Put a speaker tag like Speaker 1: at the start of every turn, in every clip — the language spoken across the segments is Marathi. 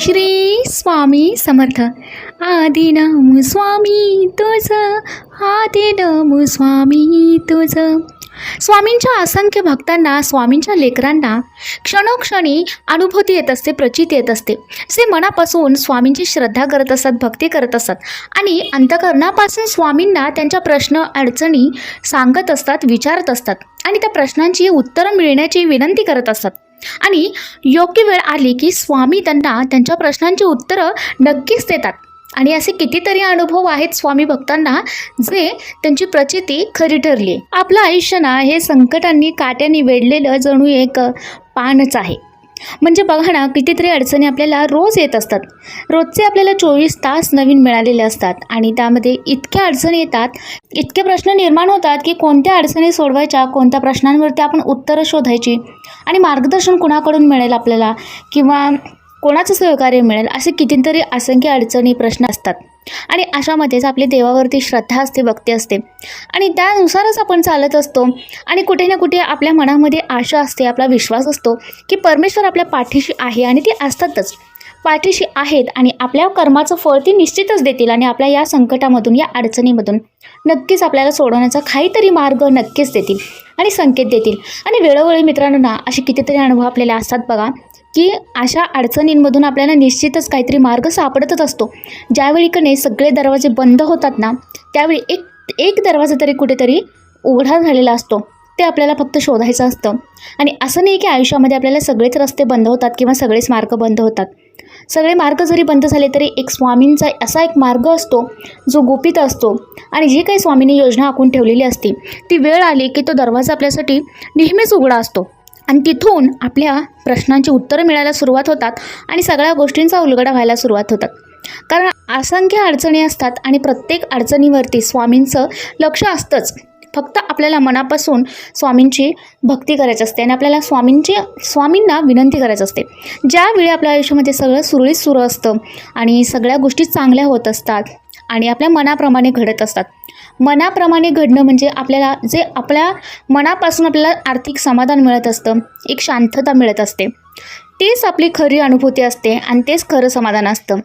Speaker 1: श्री स्वामी समर्थ. आधी नाम स्वामी तुझं आधी नाम स्वामी तुझं. स्वामींच्या असंख्य भक्तांना स्वामींच्या लेकरांना क्षणोक्षणी अनुभूती येत असते प्रचित येत असते. जे मनापासून स्वामींची श्रद्धा करत असतात भक्ती करत असतात आणि अंतकरणापासून स्वामींना त्यांच्या प्रश्न अडचणी सांगत असतात विचारत असतात आणि त्या प्रश्नांची उत्तरं मिळण्याची विनंती करत असतात आणि योग्य वेळ आली की स्वामी त्यांना त्यांच्या प्रश्नांची उत्तरं नक्कीच देतात. आणि असे कितीतरी अनुभव आहेत स्वामी भक्तांना जे त्यांची प्रचिती खरी ठरली. आपलं आयुष्य ना हे संकटांनी काट्याने वेढलेलं जणू एक पानच आहे. म्हणजे बघा ना कितीतरी अडचणी आपल्याला रोज येत असतात. रोजचे आपल्याला चोवीस तास नवीन मिळालेले असतात. आणि त्यामध्ये इतक्या अडचणी येतात इतके प्रश्न निर्माण होतात की कोणत्या अडचणी सोडवायच्या कोणत्या प्रश्नांवरती आपण उत्तरं शोधायची. आणि मार्गदर्शन कुणाकडून मिळेल आपल्याला? किंवा कोणाचं सहकार्य मिळेल? असे कितीतरी असंख्य अडचणी प्रश्न असतात. आणि अशामध्येच आपली देवावरती श्रद्धा असते भक्ती असते. आणि त्यानुसारच आपण चालत असतो. आणि कुठे ना कुठे आपल्या मनामध्ये आशा असते आपला विश्वास असतो की परमेश्वर आपल्या पाठीशी आहे आणि ती असतातच. पाठीशी आहेत आणि आपल्या कर्माचं फळ ती निश्चितच देतील आणि आपल्या या संकटामधून या अडचणीमधून नक्कीच आपल्याला सोडवण्याचा काहीतरी मार्ग नक्कीच देतील आणि संकेत देतील. आणि वेळोवेळी मित्रांनो ना असे कितीतरी अनुभव आपल्याला असतात बघा की अशा अडचणींमधून आपल्याला निश्चितच काहीतरी मार्ग सापडतच असतो. ज्यावेळी कने सगळे दरवाजे बंद होतात ना त्यावेळी एक एक दरवाजा तरी कुठेतरी उघडा झालेला असतो. ते आपल्याला फक्त शोधायचं असतं. आणि असं नाही की आयुष्यामध्ये आपल्याला सगळेच रस्ते बंद होतात किंवा सगळेच मार्ग बंद होतात. सगळे मार्ग जरी बंद झाले तरी एक स्वामींचा असा एक मार्ग असतो जो गुपित असतो. आणि जी काही स्वामींनी योजना आखून ठेवलेली असते ती वेळ आली की तो दरवाजा आपल्यासाठी नेहमीच उघडा असतो. आणि तिथून आपल्या प्रश्नांची उत्तरं मिळायला सुरुवात होतात आणि सगळ्या गोष्टींचा उलगडा व्हायला सुरुवात होतात. कारण असंख्य अडचणी असतात आणि प्रत्येक अडचणीवरती स्वामींचं लक्ष असतंच. फक्त आपल्याला मनापासून स्वामींची भक्ती करायची असते आणि आपल्याला स्वामींची स्वामींना विनंती करायची असते. ज्यावेळी आपल्या आयुष्यामध्ये सगळं सुरळीत सुरू असतं आणि सगळ्या गोष्टी चांगल्या होत असतात आणि आपल्या मनाप्रमाणे घडत असतात. मनाप्रमाणे घडणं म्हणजे आपल्याला जे आपल्या मनापासून आपल्याला आर्थिक समाधान मिळत असतं एक शांतता मिळत असते. तेच आपली खरी अनुभूती असते आणि तेच खरं समाधान असतं.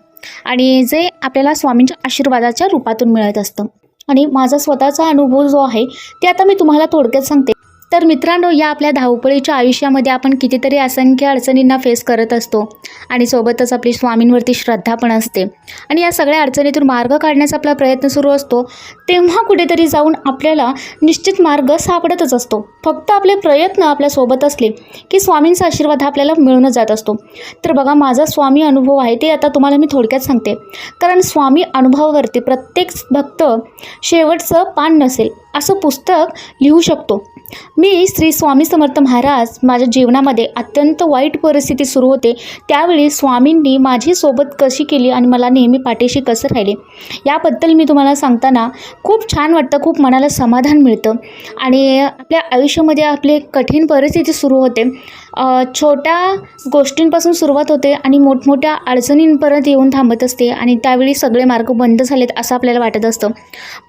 Speaker 1: आणि जे आपल्याला स्वामींच्या आशीर्वादाच्या रूपातून मिळत असतं. आणि माझा स्वतःचा अनुभव जो आहे ते आता मी तुम्हाला थोडक्यात सांगते. तर मित्रांनो या आपल्या धावपळीच्या आयुष्यामध्ये आपण कितीतरी असंख्य अडचणींना फेस करत असतो आणि सोबतच आपली स्वामींवरती श्रद्धा पण असते. आणि या सगळ्या अडचणीतून मार्ग काढण्याचा आपला प्रयत्न सुरू असतो तेव्हा कुठेतरी जाऊन आपल्याला निश्चित मार्ग सापडतच असतो. फक्त आपले प्रयत्न आपल्यासोबत असले की स्वामींचा आशीर्वाद आपल्याला मिळूनच जात असतो. तर बघा माझा स्वामी अनुभव आहे ते आता तुम्हाला मी थोडक्यात सांगते. कारण स्वामी अनुभवावरती प्रत्येक भक्त शेवटचं पान नसेल. असं पुस्तक लिहू शकतो. मी श्री स्वामी समर्थ महाराज माझ्या जीवनामध्ये अत्यंत वाईट परिस्थिती सुरू होते. त्यावेळी स्वामींनी माझी सोबत कशी केली आणि मला नेहमी पाठीशी कसं राहिले? याबद्दल मी तुम्हाला सांगताना खूप छान वाटतं खूप मनाला समाधान मिळतं. आणि आपल्या आयुष्यामध्ये आपली कठीण परिस्थिती सुरू होते. छोट्या गोष्टींपासून सुरुवात होते आणि मोठमोठ्या अडचणींपर्यंत येऊन थांबत असते आणि त्यावेळी सगळे मार्ग बंद झालेत असं आपल्याला वाटत असतं.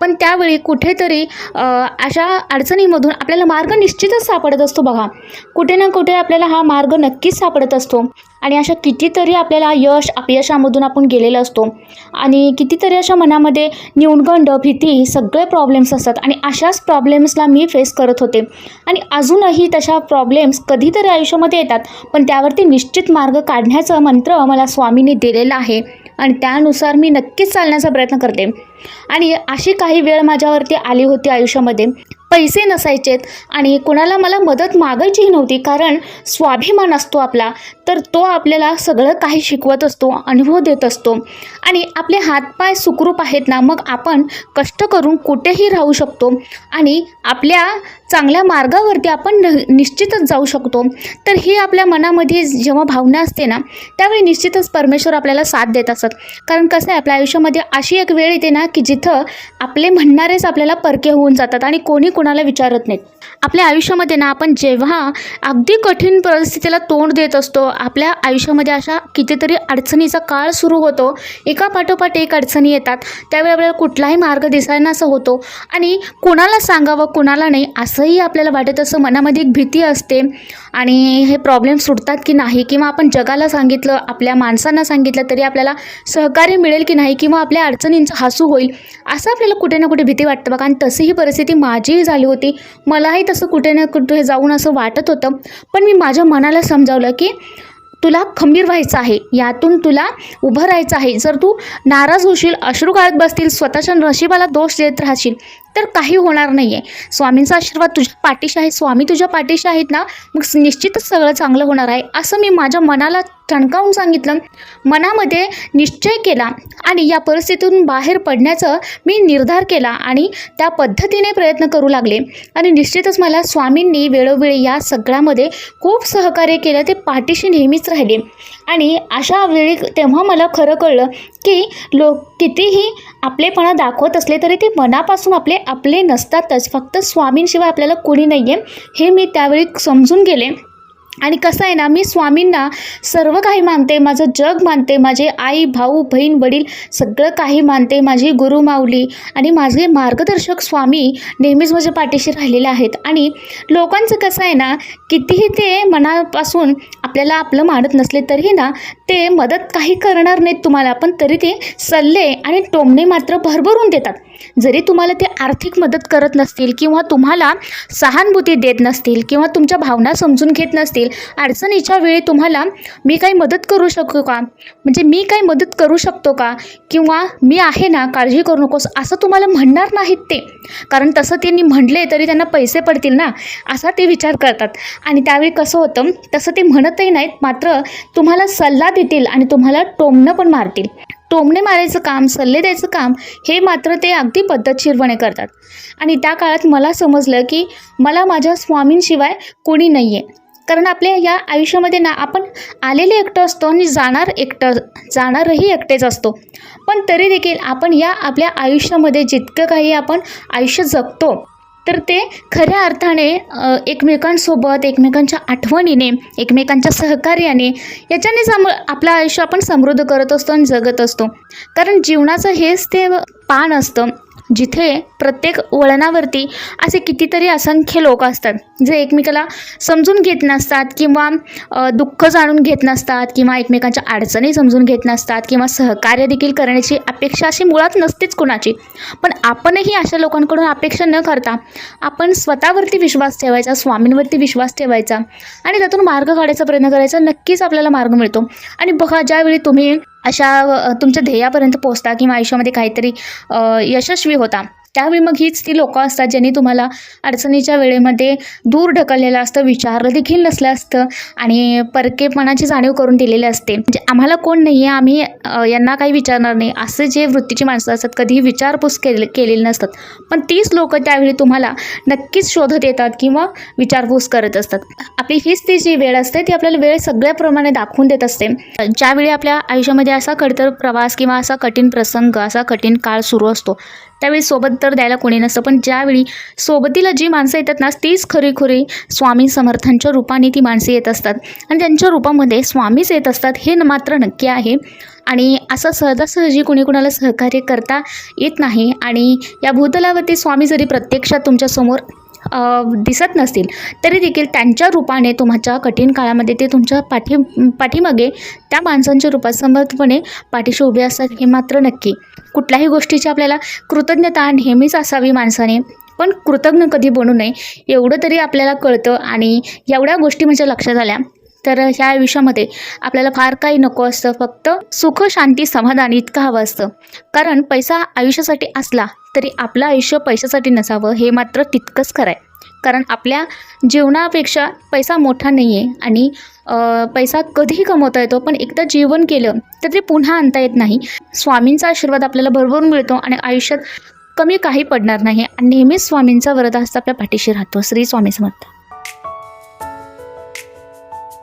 Speaker 1: पण त्यावेळी कुठेतरी अशा अडचणीमधून आपल्याला मार्ग निश्चितच सापडत असतो बघा. कुठे ना कुठे आपल्याला हा मार्ग नक्कीच सापडत असतो. आणि अशा कितीतरी आपल्याला यश अपयशामधून आपण गेलेलो असतो. आणि कितीतरी अशा मनामध्ये न्यूनगंड भीती सगळे प्रॉब्लेम्स असतात. आणि अशाच प्रॉब्लेम्सला मी फेस करत होते. आणि अजूनही तशा प्रॉब्लेम्स कधीतरी आयुष्यामध्ये येतात. पण त्यावरती निश्चित मार्ग काढण्याचं मंत्र मला स्वामींनी दिलेलं आहे. आणि त्यानुसार मी नक्कीच चालण्याचा प्रयत्न करते. आणि अशी काही वेळ माझ्यावरती आली होती आयुष्यामध्ये. पैसे नसायचेत आणि कुणाला मला मदत मागायचीही नव्हती कारण स्वाभिमान असतो आपला. तर तो आपल्याला सगळं काही शिकवत असतो अनुभव देत असतो. आणि आपले हातपाय सुखरूप आहेत ना मग आपण कष्ट करून कुठेही राहू शकतो. आणि आपल्या चांगल्या मार्गावरती आपण न निश्चितच जाऊ शकतो. तर ही आपल्या मनामध्ये जेव्हा भावना असते ना त्यावेळी निश्चितच परमेश्वर आपल्याला साथ देत असत. कारण कसं आहे आपल्या आयुष्यामध्ये अशी एक वेळ येते ना की जिथं आपले म्हणणारेच आपल्याला परके होऊन जातात आणि कोणी कुणाला विचारत नाहीत आपल्या आयुष्यामध्ये ना आपण जेव्हा अगदी कठीण परिस्थितीला तोंड देत असतो आपल्या आयुष्यामध्ये अशा कितीतरी अडचणीचा काळ सुरू होतो. एका पाठोपाठ एक अडचणी येतात. त्यावेळी आपल्याला कुठलाही मार्ग दिसायनासा होतो. आणि कुणाला सांगावं कुणाला नाही असं असंही आपल्याला वाटत असं मनामध्ये एक भीती असते आणि हे प्रॉब्लेम सुटतात की नाही किंवा आपण जगाला सांगितलं आपल्या माणसांना सांगितलं तरी आपल्याला सहकार्य मिळेल की नाही किंवा आपल्या अडचणींचं हसू होईल असं आपल्याला कुठे ना कुठे भीती वाटतं बघा. आणि तशीही परिस्थिती माझीही झाली होती. मलाही तसं कुठे ना कुठे जाऊन असं वाटत होतं. पण मी माझ्या मनाला समजावलं की तुला खंबीर व्हायचं आहे. यातून तुला उभं राहायचं आहे. जर तू नाराज होशील अश्रू काढत बसतील स्वतःच्या नशिबाला दोष देत राहशील तर काही होणार नाही आहे स्वामींचा आशीर्वाद तुझ्या पाठीशी आहे. स्वामी तुझ्या पाठीशी आहेत ना मग निश्चितच सगळं चांगलं होणार आहे. असं मी माझ्या मनाला ठणकावून सांगितलं. मनामध्ये निश्चय केला आणि या परिस्थितीतून बाहेर पडण्याचं मी निर्धार केला आणि त्या पद्धतीने प्रयत्न करू लागले. आणि निश्चितच मला स्वामींनी वेळोवेळी या सगळ्यामध्ये खूप सहकार्य केलं ते पाठीशी नेहमीच राहिले. आणि अशा वेळी तेव्हा मला खरं कळलं की लोक कितीही आपलेपणा दाखवत असले तरी ते मनापासून आपले आपले नसतातच. फक्त स्वामींशिवाय आपल्याला कोणी नाही आहे हे मी त्यावेळी समजून गेले. आणि कसं आहे ना मी स्वामींना सर्व काही मानते माझं जग मानते माझे आई भाऊ बहीण वडील सगळं काही मानते माझी गुरु माऊली आणि माझे मार्गदर्शक स्वामी नेहमीच माझ्या पाठीशी राहिलेले आहेत. आणि लोकांचं कसं आहे ना कितीही ते मनापासून आपल्याला आपलं मानत नसले तरीही ना ते मदत काही करणार नाहीत तुम्हाला पण तरी ते सल्ले आणि टोमणे मात्र भरभरून देतात. जरी तुम्हाला ते आर्थिक मदत करत नसतील किंवा तुम्हाला सहानुभूती देत नसतील किंवा तुमच्या भावना समजून घेत नसतील अडचणीच्या वेळी तुम्हाला मी काही मदत करू शकू का? म्हणजे मी काही मदत करू शकतो का? किंवा मी आहे ना काळजी करू नकोस असं तुम्हाला म्हणणार नाहीत ते. कारण तसं त्यांनी म्हटले तरी त्यांना पैसे पडतील ना असा ते विचार करतात. आणि त्यावेळी कसं होतं तसं ते म्हणतही नाहीत मात्र तुम्हाला सल्ला देतील आणि तुम्हाला टोमणं पण मारतील. टोमणे मारायचं काम सल्ले द्यायचं काम हे मात्र ते अगदी पद्धतशीरपणे करतात. आणि त्या काळात मला समजलं की मला माझ्या स्वामींशिवाय कोणी नाही आहे कारण आपल्या या आयुष्यामध्ये ना आपण आलेले एकटं असतो आणि जाणार एकटं जाणारही एकटेच असतो. पण तरी देखील आपण या आपल्या आयुष्यामध्ये जितकं काही आपण आयुष्य जगतो तर ते खऱ्या अर्थाने एकमेकांसोबत एकमेकांच्या आठवणीने एकमेकांच्या सहकार्याने याच्याने सम आपलं आयुष्य आपण समृद्ध करत असतो आणि जगत असतो. कारण जीवनाचं हेच ते पान असतं. जिथे प्रत्येक वळणावरती असे कितीतरी असंख्य लोक असतात जे एकमेकाला समजून घेत नसतात किंवा दुःख जाणून घेत नसतात किंवा एकमेकांच्या अडचणी समजून घेत नसतात किंवा सहकार्य देखील करण्याची अपेक्षा अशी मुळात नसतेच कुणाची. पण आपणही अशा लोकांकडून अपेक्षा न करता आपण स्वतःवरती विश्वास ठेवायचा स्वामींवरती विश्वास ठेवायचा आणि त्यातून मार्ग काढायचा प्रयत्न करायचा नक्कीच आपल्याला मार्ग मिळतो. आणि बघा ज्यावेळी तुम्ही अशा तुमच्या ध्येयापर्यंत पोहोचता किंवा आयुष्यामध्ये काहीतरी यशस्वी होता. त्यावेळी मग हीच ती लोकं असतात ज्यांनी तुम्हाला अडचणीच्या वेळेमध्ये दूर ढकललेलं असतं विचारलं देखील नसलं असतं आणि परकेपणाची जाणीव करून दिलेली असते. म्हणजे आम्हाला कोण नाही आहे आम्ही यांना काही विचारणार नाही. असे जे वृत्तीची माणसं असतात कधीही विचारपूस केले केलेली नसतात. पण तीच लोकं त्यावेळी तुम्हाला नक्कीच शोधत येतात किंवा विचारपूस करत असतात. आपली हीच ती जी वेळ असते ती आपल्याला वेळ सगळ्याप्रमाणे दाखवून देत असते. ज्यावेळी आपल्या आयुष्यामध्ये असा खडतर प्रवास किंवा असा कठीण प्रसंग असा कठीण काळ सुरू असतो त्यावेळी सोबत तर द्यायला कोणी नसतं. पण ज्यावेळी सोबतीला जी माणसं येतात ना तीच खरी खरी स्वामी समर्थांच्या रूपाने ती माणसं येत असतात. आणि त्यांच्या रूपामध्ये स्वामीच येत असतात हे न- मात्र नक्की आहे. आणि असं सहजासहजी कुणी कुणाला सहकार्य करता येत नाही आणि या भूतलावरती स्वामी जरी प्रत्यक्षात तुमच्यासमोर दिसत नसतील. तरी देखील त्यांच्या रूपाने तुमच्या कठीण काळामध्ये ते तुमच्या पाठी पाठीमागे त्या माणसांच्या रूपात समर्थपणे पाठीशी उभे असतात हे मात्र नक्की. कुठल्याही गोष्टीची आपल्याला कृतज्ञता नेहमीच असावी माणसाने. पण कृतज्ञ कधी बनू नये एवढं तरी आपल्याला कळतं आणि एवढ्या गोष्टी म्हणजे लक्षात आल्या. तर ह्या आयुष्यामध्ये आपल्याला फार काही नको असतं फक्त सुख शांती समाधान इतकं हवं असतं. कारण पैसा आयुष्यासाठी असला तरी आपलं आयुष्य पैशासाठी नसावं हे मात्र तितकंच खरं आहे कारण आपल्या जीवनापेक्षा पैसा मोठा नाही आहे आणि पैसा कधीही कमवता येतो पण एकदा जीवन केलं तर ते पुन्हा आणता येत नाही. स्वामींचा आशीर्वाद आपल्याला भरभरून मिळतो आणि आयुष्यात कमी काही पडणार नाही. आणि नेहमीच स्वामींचा वरद हस्त आपल्या पाठीशी राहतो. श्री स्वामी समर्थ.